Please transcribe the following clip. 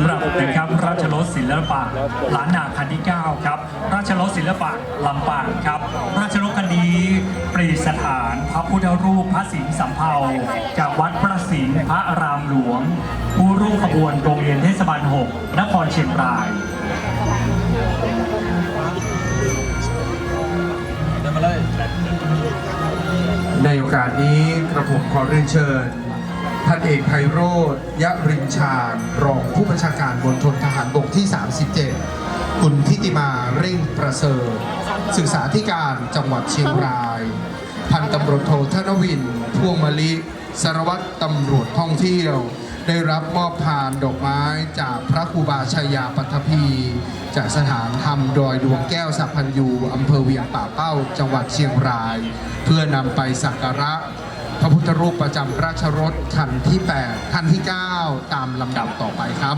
ำหรับนะครับราชรสศิลปะล้านนาคันที่ 9 ครับ ราชรสศิลปะลำปางครับ ราชรสคันนี้ประดิษฐานพระพุทธรูปพระสิงห์สำเภาจากวัดพระสิงห์พระอารามหลวง ผู้ร่วมขบวนโรงเรียนเทศบาล 6 นครเชียงรายในโอกาสนี้กระผมขอเรียนเชิญ พันเอกไพโรธยะรินชาญรองผู้บัญชาการมณฑลทหารบกที่ 37 คุณทิติมาเร่งประเสริฐศึกษาธิการจังหวัดเชียงราย พันตำรวจโทธนวินพวงมะลิสารวัตรตำรวจท่องเที่ยว ได้รับมอบพานดอกไม้จากพระครูบาชัยาปัทภีจากสถานธรรมดอยดวงแก้วสัพพัญยูอำเภอเวียงป่าเป้าจังหวัดเชียงราย เพื่อนำไปสักการะ พุทธรูปประจำราชรถคันที่ 8 คันที่ 9 ตามลำดับต่อไปครับ